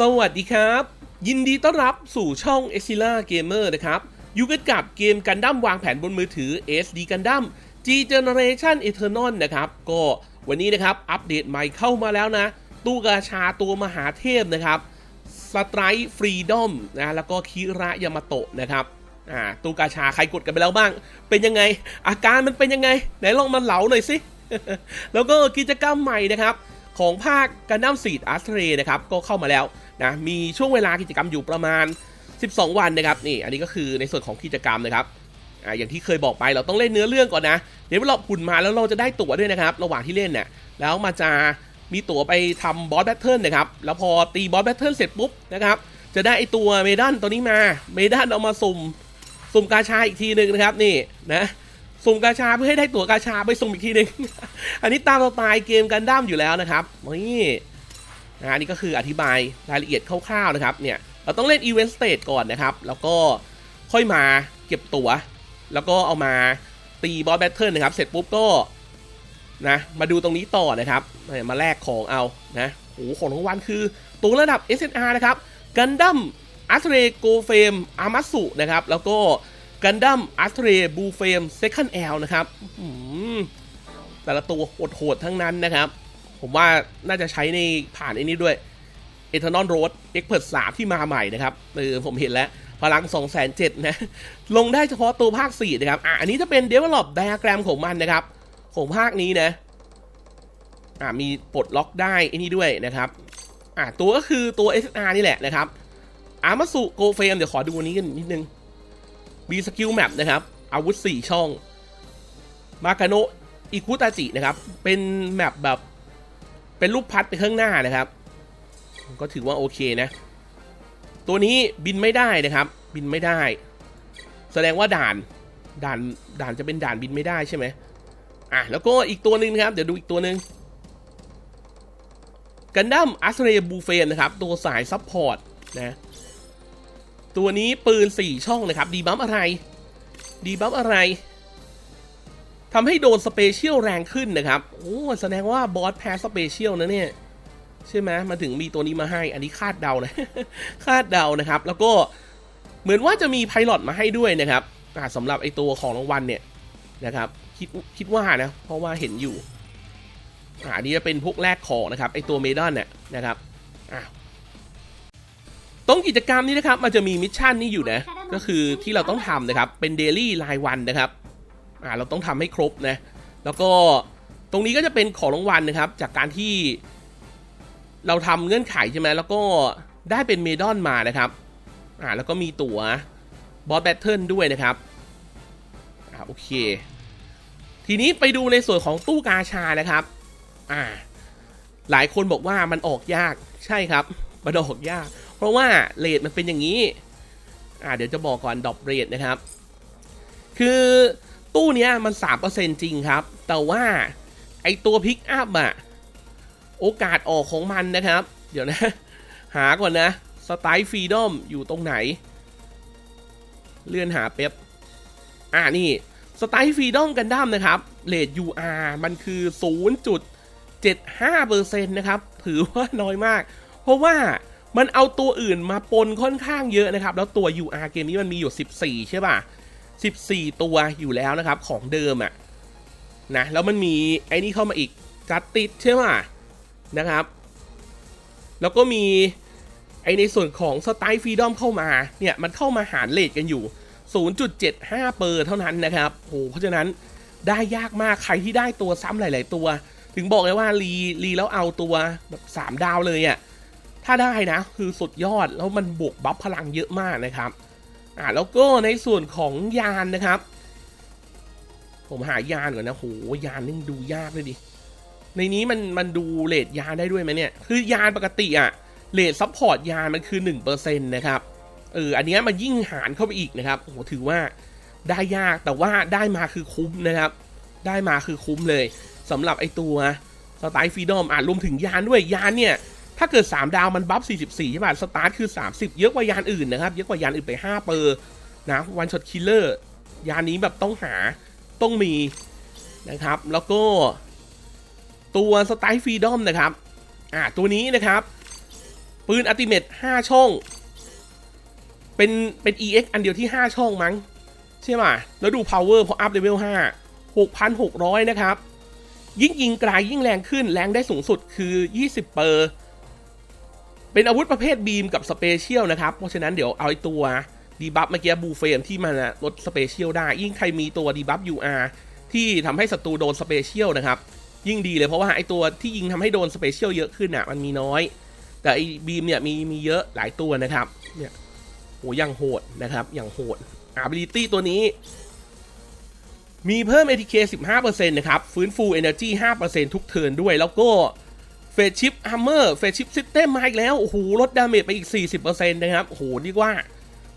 สวัสดีครับ ยินดีต้อนรับสู่ช่อง e x i l a Gamer นะครับ อยู่กันกับเกมกันดั้มวางแผนบนมือถือ SD กันดั้ม G Generation Eternal นะครับ ก็วันนี้นะครับ อัปเดตใหม่เข้ามาแล้วนะ ตู้กาชาตัวมหาเทพนะครับสไตร์ฟรีดอมนะแล้วก็คิระยามาโตะนะครับอ่าตู้กาชาใครกดกันไปแล้วบ้าง เป็นยังไง อาการมันเป็นยังไง ไหนลองมาเหลาหน่อยสิแล้วก็กิจกรรมใหม่นะครับ ของภาคกันดั้มซีดอาร์เทรนะครับ ก็เข้ามาแล้ว นะมีช่วงเวลากิจกรรมอยู่ประมาณ 12 วันนะครับนี่อันนี้ก็คือในส่วนของกิจกรรมนะครับอ่าอย่างที่เคยบอกไปเราต้องเล่นเนื้อเรื่องก่อนนะเดี๋ยวเราหุ่นมาแล้วเราจะได้ตั๋วด้วยนะครับ ระหว่างที่เล่นเนี่ยแล้วมาจะมีตั๋วไปทำบอสแบทเทิลนะครับแล้วพอตีบอสแบทเทิลเสร็จปุ๊บนะครับจะได้ไอตัวเมดันตัวนี้มาเมดันเอามาสุ่มสุ่มกาชาอีกทีหนึ่งนะครับนี่นะสุ่มกาชาเพื่อให้ได้ตั๋วกาชาไปสุ่มอีกทีหนึ่ง อันนี้ตามสไตล์เกมกันดั้มอยู่แล้วนะครับนี่ นะอันนี้ก็คืออธิบายรายละเอียดคร่าวๆนะครับเนี่ยเราต้องเล่นอีเวนต์สเตจก่อนนะครับ แล้วก็ค่อยมาเก็บตั๋ว แล้วก็เอามาตีบอสแบทเทิลนะครับ เสร็จปุ๊บก็นะมาดูตรงนี้ต่อนะครับ มาแลกของเอานะโอ้โหของรางวัลคือตัวระดับ SNR นะครับกันดั้มอัตเรโกเฟมอามัสุนะครับ แล้วก็กันดั้มอัตเรบูเฟมเซคันแอลนะครับแต่ละตัวโหดๆทั้งนั้นนะครับ ผมว่าน่าจะใช้ในผ่านไอ้นี้ด้วย e t e r n a l Road Expert 3ที่มาใหม่นะครับเออผมเห็นแล้ว พลัง2 7 0 0 0นะ ลงได้เฉพาะตัวภาค 4 นะครับ อะ อันนี้จะเป็น Develop Diagram ของมันนะครับ ของภาคนี้นะ อะ มีปลดล็อกได้ไอ้นี่ด้วยนะครับ อะ ตัวก็คือตัว SR นี่แหละนะครับอามาสุโกเฟมเดี๋ยวขอดูอันนี้กันนิดนึงมีสกิลแมปนะครับ อาวุธ 4 ช่อง มากาโนอิคุตาจินะครับ เป็นแมปแบบ เป็นรูปพัดไปข้างหน้านะครับ ก็ถือว่าโอเคนะ ตัวนี้บินไม่ได้นะครับ บินไม่ได้ แสดงว่าด่านด่านด่านจะเป็นด่านบินไม่ได้ใช่ไหมอะแล้วก็อีกตัวหนึ่งนะครับ เดี๋ยวดูอีกตัวหนึ่งกันดั้มอัสเรบูเฟนนะครับ ตัวสายซับพอร์ตนะตัวนี้ปืน 4 ช่องนะครับ ดีบัฟอะไร ดีบัฟอะไร ทำให้โดนสเปเชียลแรงขึ้นนะครับ โอ้แสดงว่าบอสแพ้สเปเชียลนะเนี่ย ใช่ไหมมันถึงมีตัวนี้มาให้ อันนี้คาดเดานะ คาดเดานะครับ แล้วก็เหมือนว่าจะมีไพลอตมาให้ด้วยนะครับสำหรับไอตัวของรางวัลเนี่ยนะครับ คิดคิดว่านะ เพราะว่าเห็นอยู่อ่าอันนี้จะเป็นพวกแรกของนะครับไอตัวเมดอนเนี่ยนะครับอ่าตรงกิจกรรมนี้นะครับมันจะมีมิชชั่นนี้อยู่นะ ก็คือที่เราต้องทำนะครับ เป็นเดลี่รายวันนะครับ อ่าเราต้องทำให้ครบนะแล้วก็ตรงนี้ก็จะเป็นของรางวัลนะครับ จากการที่เราทำเงื่อนไขใช่ไหมแล้วก็ได้เป็นเมดอนมานะครับอ่าแล้วก็มีตั๋วบอสแบทเทิลด้วยนะครับอ่าโอเค ทีนี้ไปดูในส่วนของตู้กาชานะครับอ่าหลายคนบอกว่ามันออกยากใช่ครับมันออกยาก เพราะว่าเรทมันเป็นอย่างนี้อ่าเดี๋ยวจะบอกก่อนดอปเรทนะครับ คือ ตู้เนี้ยมัน 3%จริงครับ แต่ว่าไอตัวพิกอัพอะโอกาสออกของมันนะครับ เดี๋ยวนะ หาก่อนนะสไตล์ฟรีดอมอยู่ตรงไหน เลื่อนหาเป๊ปอ่านี่สไตล์ฟรีดอมกันดั้มนะครับเลท UR มันคือ 0.75%นะครับ ถือว่าน้อยมาก เพราะว่ามันเอาตัวอื่นมาปนค่อนข้างเยอะนะครับ แล้วตัว UR เกมนี้มันมีอยู่ 14 ใช่ป่ะ 14 ตัวอยู่แล้วนะครับ ของเดิมอะนะแล้วมันมีไอ้นี่เข้ามาอีกจัดติดใช่ป่ะนะครับ แล้วก็มีไอในส่วนของสไตล์ฟรีดอมเข้ามาเนี่ยมันเข้ามาหารเลทกันอยู่ 0.75 เปอร์เท่านั้นนะครับโหเพราะฉะนั้นได้ยากมากใครที่ได้ตัวซ้ำหลาย ๆ ตัว ถึงบอกเลยว่ารีรีแล้วเอาตัวแบบ3ดาวเลยอะ่ะถ้าได้นะ คือสุดยอดแล้วมันบวกบัฟพลังเยอะมากนะครับ อ่าแล้วก็ในส่วนของยานนะครับ ผมหายานก่อนนะโหยานนี่ดูยากเลยดิ ในนี้มันมันดูเลทยานได้ด้วยไหมเนี่ย คือยานปกติอะเลทซัพพอร์ตยานมันคือ1%นะครับ เอออันนี้มันยิ่งหารเข้าไปอีกนะครับโอ้โหถือว่าได้ยากแต่ว่าได้มาคือคุ้มนะครับ ได้มาคือคุ้มเลยสำหรับไอตัวสไตล์ฟรีดอมอะรวมถึงยานด้วยยานเนี่ย ถ้าเกิด 3 ดาวมันบัฟ 44 ใช่ป่ะ สตาร์ทคือ 30 เยอะกว่ายานอื่นนะครับ เยอะกว่ายานอื่นไป 5 เปอร์นะวันช็อตคิลเลอร์ยานนี้แบบต้องหาต้องมีนะครับ แล้วก็ตัวสไตล์ฟรีดอมนะครับ อ่า ตัวนี้นะครับ ปืนอัติเมต5 ช่อง เป็น เป็น EX อันเดียวที่ 5 ช่องมั้ง ใช่ไหมแล้วดู power พออัพเลเวล5 6,600 นะครับ ยิ่งยิงไกลยิ่งแรงขึ้น แรงได้สูงสุดคือ 20 เปอร์ เป็นอาวุธประเภทบีมกับสเปเชียลนะครับ เพราะฉะนั้นเดี๋ยวเอาไอตัวดีบัฟเมื่อกี้บูเฟมที่มันลดสเปเชียลได้ ยิ่งใครมีตัวดีบัฟ UR ที่ทำให้ศัตรูโดนสเปเชียลนะครับ ยิ่งดีเลยเพราะว่าไอตัวที่ยิงทำให้โดนสเปเชียลเยอะขึ้นอะมันมีน้อย แต่ไอบีมเนี่ยมีมีเยอะหลายตัวนะครับเนี่ยโหยังโหดนะครับอย่างโหด ability ตัวนี้ มีเพิ่ม ATK 15%นะครับ ฟื้นฟู Energy 5%ทุกเทิร์นด้วยแล้วก็ เฟสชิปฮัมเมอร์เฟสชิปซิสเต็มมาอีกแล้ว โอ้โห ลดดาเมจไปอีก 40%นะครับ โอ้โหเรียกว่า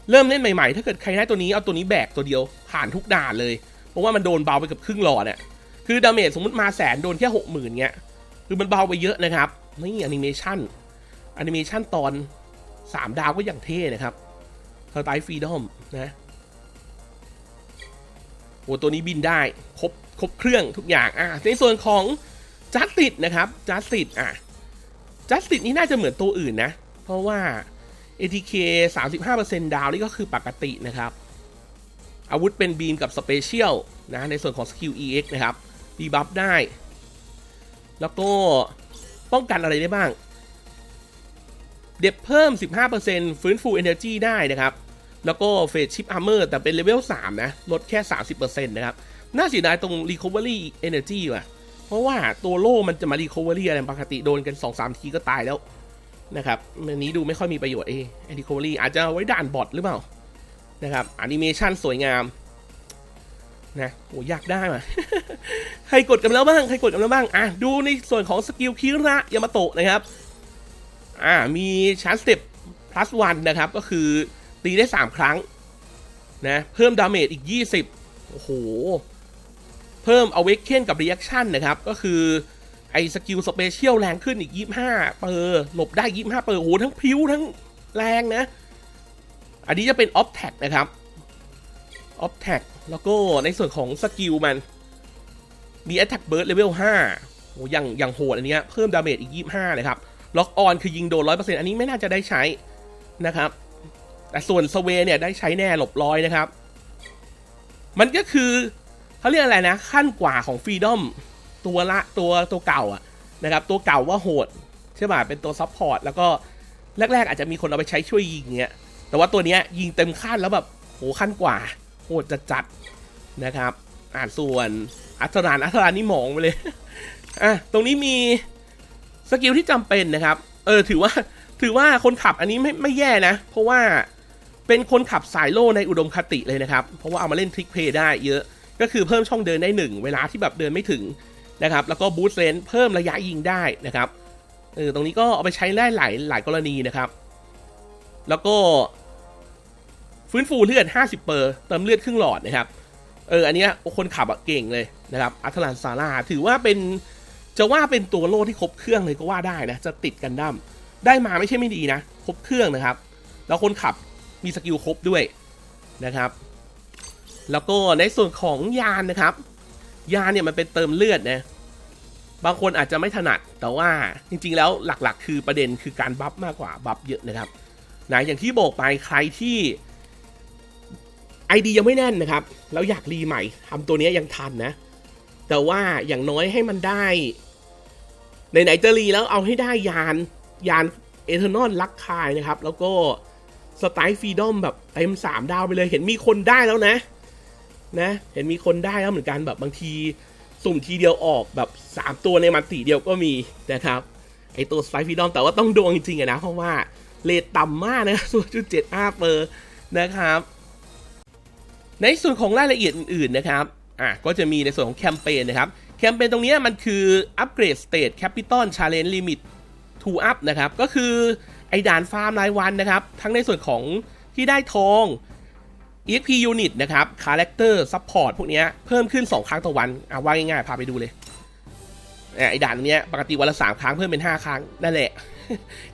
เริ่มเล่นใหม่ๆ ถ้าเกิดใครได้ตัวนี้ เอาตัวนี้แบกตัวเดียว ผ่านทุกด่านเลย เพราะว่ามันโดนเบาไปเกับครึ่งหลอดเนี่ยคือดาเมจสมมติมาแสนโดนแค่60,000เงี้ย คือมันเบาไปเยอะนะครับ นี่แอนิเมชันแอนิเมชันตอน 3 ดาวก็อย่างเท่นะครับเทอร์ไตฟรีดอมนะโอ้ตัวนี้บินได้ ครบ ครบเครื่องทุกอย่าง อะ ในส่วนของ จัสติดนะครับจัสติดอะจัสติดนี่น่าจะเหมือนตัวอื่นนะ เพราะว่า ATK 35%ดาวนี่ก็คือปกตินะครับ อาวุธเป็นบีมกับสเปเชียลนะในส่วนของสกิล EX นะครับดีบัฟได้ แล้วก็ป้องกันอะไรได้บ้าง เด็บเพิ่ม 15%ฟื้นฟู Energy ได้นะครับ แล้วก็เฟสชิปอาร์เมอร์แต่เป็นเลเวล 3 นะ ลดแค่ 30%นะครับ น่าเสียดายตรง Recovery Energy ว่ะ เพราะว่าตัวโล่มันจะมา Recovery อะไรปกติโดนกัน2-3ทีก็ตายแล้วนะครับอันนี้ดูไม่ค่อยมีประโยชน์เอ้ไอ Recovery อาจจะไว้ด่านบอทหรือเปล่านะครับแอนิเมชันสวยงามนะโหอยากได้มาใครกดกันแล้วบ้าง ใครกดกันแล้วบ้าง อะ ดูในส่วนของสกิลคิระยามาโตะนะครับ อ่า มีชาร์จสเต็ป plus one นะครับ ก็คือตีได้ 3 ครั้ง นะ เพิ่มดาเมจอีก 20 โอ้โห เพิ่ม awaken กับ reaction นะครับ ก็คือไอ้สกิลสเปเชียลแรงขึ้นอีก 25 เปอร์หลบได้ 25 เปอร์โอ้โหทั้งพิ้วทั้งแรงนะ อันนี้จะเป็น off tag นะครับ off tag แล้วก็ในส่วนของสกิลมันมี attack burst level 5โอ้ยังยังโหดอันเนี้ยเพิ่มดาเมจอีก 25เลยครับล็อกออนคือยิงโดน 100%อันนี้ไม่น่าจะได้ใช้นะครับแต่ส่วนสเวเนี่ยได้ใช้แน่หลบร้อยนะครับ มันก็คือ เขาเรียกอะไรนะ ขั้นกว่าของฟรีดอมตัวละตัวตัวเก่าอะนะครับ ตัวเก่าว่าโหดใช่ป่ะเป็นตัวซับพอร์ตแล้วก็แรก ๆ อาจจะมีคนเอาไปใช้ช่วยยิงเงี้ยแต่ว่าตัวเนี้ยยิงเต็มขั้นแล้วแบบโหขั้นกว่า โหดจัดจัดนะครับ อ่านส่วนอัศรานอัศรานนี่หมองไปเลยอะตรงนี้มีสกิลที่จำเป็นนะครับ เออถือว่าถือว่าคนขับอันนี้ไม่ไม่แย่นะ เพราะว่าเป็นคนขับสายโล่ในอุดมคติเลยนะครับ เพราะว่าเอามาเล่นทริกเพย์ได้เยอะ ก็คือเพิ่มช่องเดินได้หนึ่งเวลาที่แบบเดินไม่ถึงนะครับ แล้วก็บูสต์เลนเพิ่มระยะยิงได้นะครับเออตรงนี้ก็เอาไปใช้ได้หลายหลายกรณีนะครับ แล้วก็ ฟื้นฟูเลือด 50เปอร์เติมเลือดครึ่งหลอดนะครับเอออันนี้คนขับอะเก่งเลยนะครับอัตลันซาร่าถือว่าเป็นจะว่าเป็นตัวโล่ที่ครบเครื่องเลยก็ว่าได้นะ จะติดกันดั้มได้มาไม่ใช่ไม่ดีนะ ครบเครื่องนะครับ แล้วคนขับมีสกิลครบด้วยนะครับ แล้วก็ในส่วนของยานนะครับ ยานเนี่ยมันเป็นเติมเลือดนะบางคนอาจจะไม่ถนัดแต่ว่าจริง ๆ แล้วหลักๆ คือประเด็นคือการบัฟมากกว่าบัฟเยอะนะครับนะอย่างที่บอกไปใครที่ไอดียังไม่แน่นนะครับแล้วอยากรีใหม่ทำตัวนี้ยังทันนะ แต่ว่าอย่างน้อยให้มันได้ไหนๆจะรีแล้วเอาให้ได้ยานยานเอเทอร์นอลลักคายนะครับ แล้วก็สไตล์ฟรีดอมแบบเต็มสามดาวไปเลยเห็นมีคนได้แล้วนะ นะ เห็นมีคนได้แล้วเหมือนกันแบบบางทีสุ่มทีเดียวออกแบบ 3 ตัวในมันตีเดียวก็มีนะครับไอตัวสไตล์ฟีดอมแต่ว่าต้องดวงจริงๆอะนะ เพราะว่าเลทต่ำมากนะส่วนจุดเจ็ดอาเปอร์นะครับ ในส่วนของรายละเอียดอื่นๆนะครับอะก็จะมีในส่วนของแคมเปญนะครับ แคมเปญตรงนี้มันคืออัปเกรดสเตทแคปิตอลชาเลนจ์ลิมิตทูอัพนะครับ ก็คือไอด่านฟาร์มรายวันนะครับ ทั้งในส่วนของที่ได้ทอง EXP Unit นะครับ Character Support พวกนี้เพิ่มขึ้น 2 ครั้งต่อวันอะว่าง่ายๆ พาไปดูเลยไอ้ด่านเนี้ยปกติวันละ 3 ครั้งเพิ่มเป็น 5 ครั้ง นั่นแหละ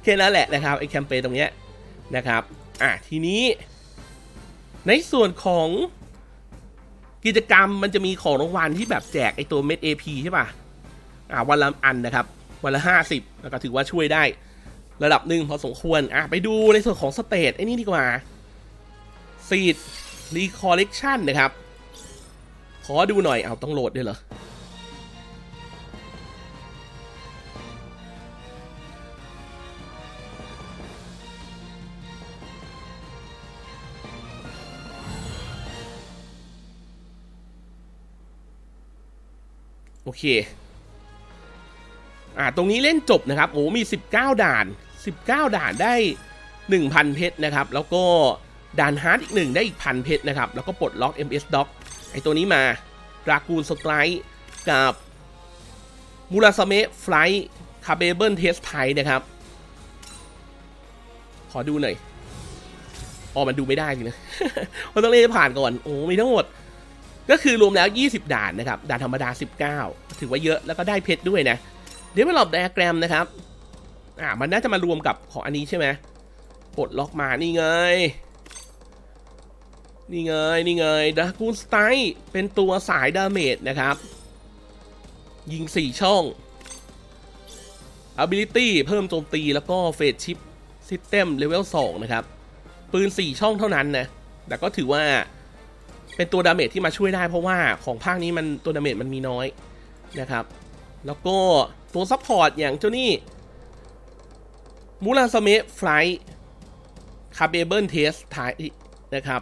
แค่นั้นแหละนะครับไอ้แคมเปญตรงเนี้ยนะครับอะทีนี้ ในส่วนของกิจกรรมมันจะมีของรางวัลที่แบบแจกไอตัวเม็ด AP ใช่ป่ะอ่าวันละอันนะครับ วันละ 50 แล้วก็ถือว่าช่วยได้ระดับหนึ่งพอสมควรอะไปดูในส่วนของสเตทไอ้นี่ดีกว่าซีด รีคอลเลกชันนะครับ ขอดูหน่อยเอาต้องโหลดด้วยเหรอ โอเค อ่า ตรงนี้เล่นจบนะครับ โอ้ มี 19 ด่าน 19 ด่านได้ 1,000 เพชรนะครับ แล้วก็ ด่านฮาร์ดอีกหนึ่งได้อีกพันเพชรนะครับ แล้วก็ปลดล็อก MS Doc ไอตัวนี้มาดรากูลสไตร์กับมูราสเมะไฟล์คาเบเบิลเทสไทนะครับ ขอดูหน่อยอ๋อมันดูไม่ได้จรินะมันต้องเล่นผ่านก่อน โอ้ มีทั้งหมด ก็คือรวมแล้ว 20 ด่านนะครับ ด่านธรรมดา 19 ถือว่าเยอะแล้วก็ได้เพชรด้วยนะ เดี๋ยวมาหลบไดอะแกรมนะครับ อ่า มันน่าจะมารวมกับของอันนี้ใช่ไหมปลดล็อกมานี่ไง นี่ไงนี่ไงดากูนสไตเป็นตัวสายดาเมจนะครับ ยิง 4 ช่อง ability เพิ่มโจมตีแล้วก็เฟสชิปซิสเต็มเลเวล2นะครับ ปืน 4 ช่องเท่านั้นนะ แต่ก็ถือว่าเป็นตัวดาเมจที่มาช่วยได้เพราะว่าของภาคนี้มันตัวดาเมจมันมีน้อยนะครับ แล้วก็ตัวซัพพอร์ตอย่างเจ้านี่มูราสเมะไฟล์คาเบเบิลเทสทายนะครับ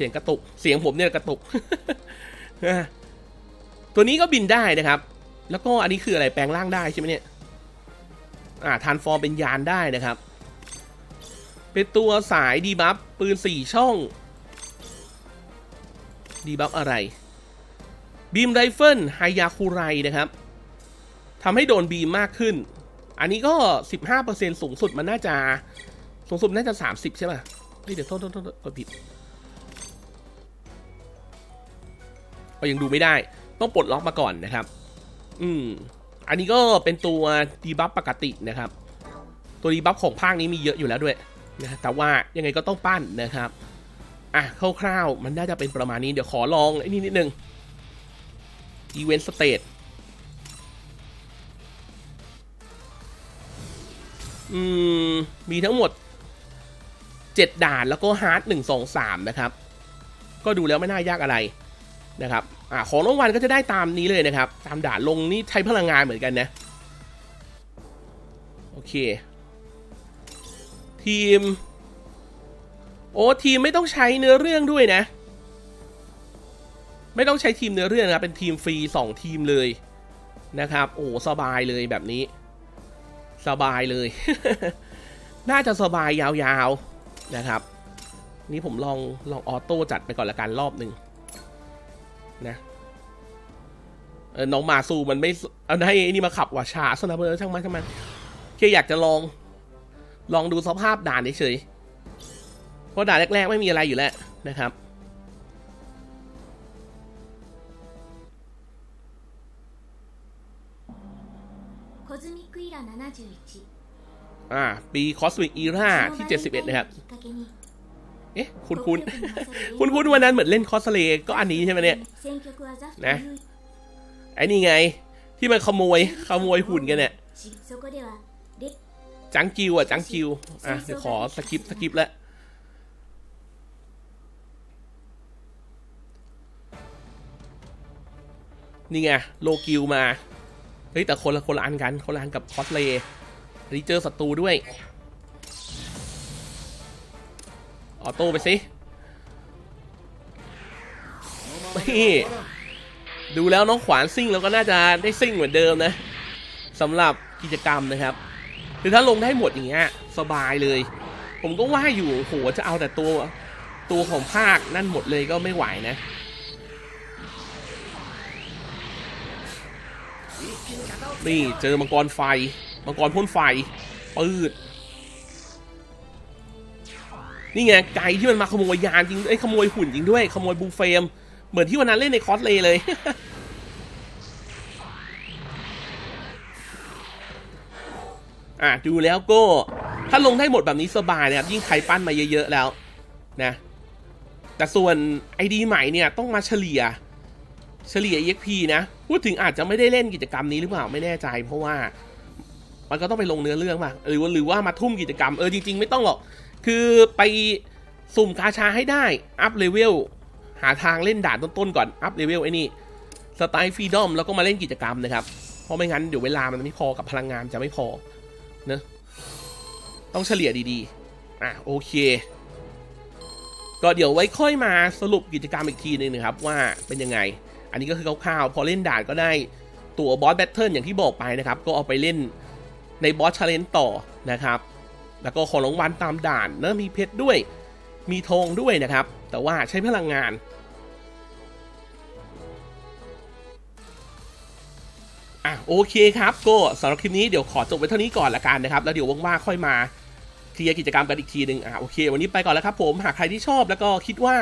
สียงกระตุก เสียงผมเนี่ยกระตุก ตัวนี้ก็บินได้นะครับ แล้วก็อันนี้คืออะไรแปลงร่างได้ใช่ไหมเนี่ย อ่าทานฟอร์มเป็นยานได้นะครับ เป็นตัวสายดีบัฟปืน4ช่อง ดีบัฟอะไร บีมไรเฟิลไฮยาคูไรนะครับทำให้โดนบีมมากขึ้น อันนี้ก็ 15%สูงสุดมันน่าจะ สูงสุดน่าจะ 30 ใช่ป่ะเฮ้ยเดี๋ยวโทษโทษโทษกดผิด ก็ยังดูไม่ได้ ต้องปลดล็อกมาก่อนนะครับ อืม อันนี้ก็เป็นตัวดีบัฟปกตินะครับ ตัวดีบัฟของภาคนี้มีเยอะอยู่แล้วด้วยนะแต่ว่ายังไงก็ต้องปั้นนะครับ อะคร่าวๆมันน่าจะเป็นประมาณนี้เดี๋ยวขอลองไอ้นี่นิดนึงอีเวนต์สเตทอืม มีทั้งหมด 7 ด่านแล้วก็ฮาร์ดหนึ่งสองสามนะครับ ก็ดูแล้วไม่น่ายากอะไร นะครับอ่าของรางวัลก็จะได้ตามนี้เลยนะครับ ตามด่านลงนี่ใช้พลังงานเหมือนกันนะ โอเค ทีม โอ้ทีมไม่ต้องใช้เนื้อเรื่องด้วยนะ ไม่ต้องใช้ทีมเนื้อเรื่องนะเป็นทีมฟรี 2 ทีมเลยนะครับ โอ้สบายเลยแบบนี้ สบายเลย น่าจะสบายยาวๆนะครับ นี่ผมลองลองออโต้จัดไปก่อนละกันรอบหนึ่ง นะเออน้องมาซูมันไม่เอาให้ไอ้นี่มาขับว่ะชาสนับเบอร์ช่างมันช่างมันแค่อยากจะลอง ลองดูสภาพด่านเฉยเพราะด่านแรกๆ ไม่มีอะไรอยู่แล้วนะครับอ่าปีคอสมิกอีราที่ 71 นะครับ เอ๊ะ คุณคุณคุณคุณวันนั้นเหมือนเล่นคอสเลย์ก็อันนี้ใช่ไหมเนี่ย นะ ไอ้นี่ไง ที่มันขโมย ขโมยหุ่นกันเนี่ย จังจิวอะ จังจิว อะ เดี๋ยวขอสกิปสกิปแล้วนี่ไง โลกิวมา เฮ้ย แต่คนละคนละอันกันคนละอันกับคอสเลย์นี้เจอศัตรูด้วย ออโต้ไปสินี่ดูแล้วน้องขวานซิ่งแล้วก็น่าจะได้ซิ่งเหมือนเดิมนะสำหรับกิจกรรมนะครับคือถ้าลงได้หมดอย่างเงี้ยสบายเลย ผมก็ว่าอยู่โหจะเอาแต่ตัวตัวของภาคนั่นหมดเลยก็ไม่ไหวนะนี่เจอมังกรไฟ มังกรพ่นไฟปืด นี่ไงไก่ที่มันมาขโมยยานจริงไอ้ขโมยหุ่นจริงด้วย ขโมยบูเฟม เหมือนที่วันนั้นเล่นในคอสเลยเลย อะดูแล้วก็ ถ้าลงได้หมดแบบนี้สบายนะครับ ยิ่งใครปั้นมาเยอะๆแล้ว นะ แต่ส่วนไอดีใหม่เนี่ยต้องมาเฉลี่ย เฉลี่ย EXP นะ พูดถึงอาจจะไม่ได้เล่นกิจกรรมนี้หรือเปล่าไม่แน่ใจ เพราะว่า มันก็ต้องไปลงเนื้อเรื่องมาหรือว่าหรือว่ามาทุ่มกิจกรรมเออจริงๆไม่ต้องหรอก คือไปสุ่มกาชาให้ได้ อัพเลเวล หาทางเล่นด่านต้นๆก่อน อัพเลเวลไอ้นี่ สไตล์ฟรีดอมแล้วก็มาเล่นกิจกรรมนะครับ เพราะไม่งั้นเดี๋ยวเวลามันไม่พอกับพลังงานจะไม่พอเนะต้องเฉลี่ยดีๆ อะโอเค ก็เดี๋ยวไว้ค่อยมาสรุปกิจกรรมอีกทีหนึงนะครับว่าเป็นยังไง อันนี้ก็คือคร่าวๆพอเล่นด่านก็ได้ตัวบอสแบทเทิลอย่างที่บอกไปนะครับ ก็เอาไปเล่นในบอสชาเลนจ์ต่อนะครับ แล้วก็ของรางวัลตามด่านนะมีเพชรด้วย มีธงด้วยนะครับ แต่ว่าใช้พลังงาน อะโอเคครับก็สำหรับคลิปนี้เดี๋ยวขอจบไว้เท่านี้ก่อนละกันนะครับ แล้วเดี๋ยวว่างๆค่อยมาเคลียร์กิจกรรมกันอีกทีหนึ่งอะโอเค วันนี้ไปก่อนแล้วครับผมหากใครที่ชอบแล้วก็คิดว่า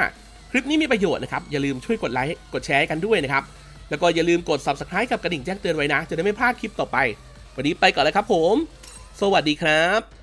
คลิปนี้มีประโยชน์นะครับ อย่าลืมช่วยกดไลค์กดแชร์ให้กันด้วยนะครับ แล้วก็อย่าลืมกด subscribe กับกระดิ่งแจ้งเตือนไว้นะ จะได้ไม่พลาดคลิปต่อไป วันนี้ไปก่อนแล้วครับผม สวัสดีครับ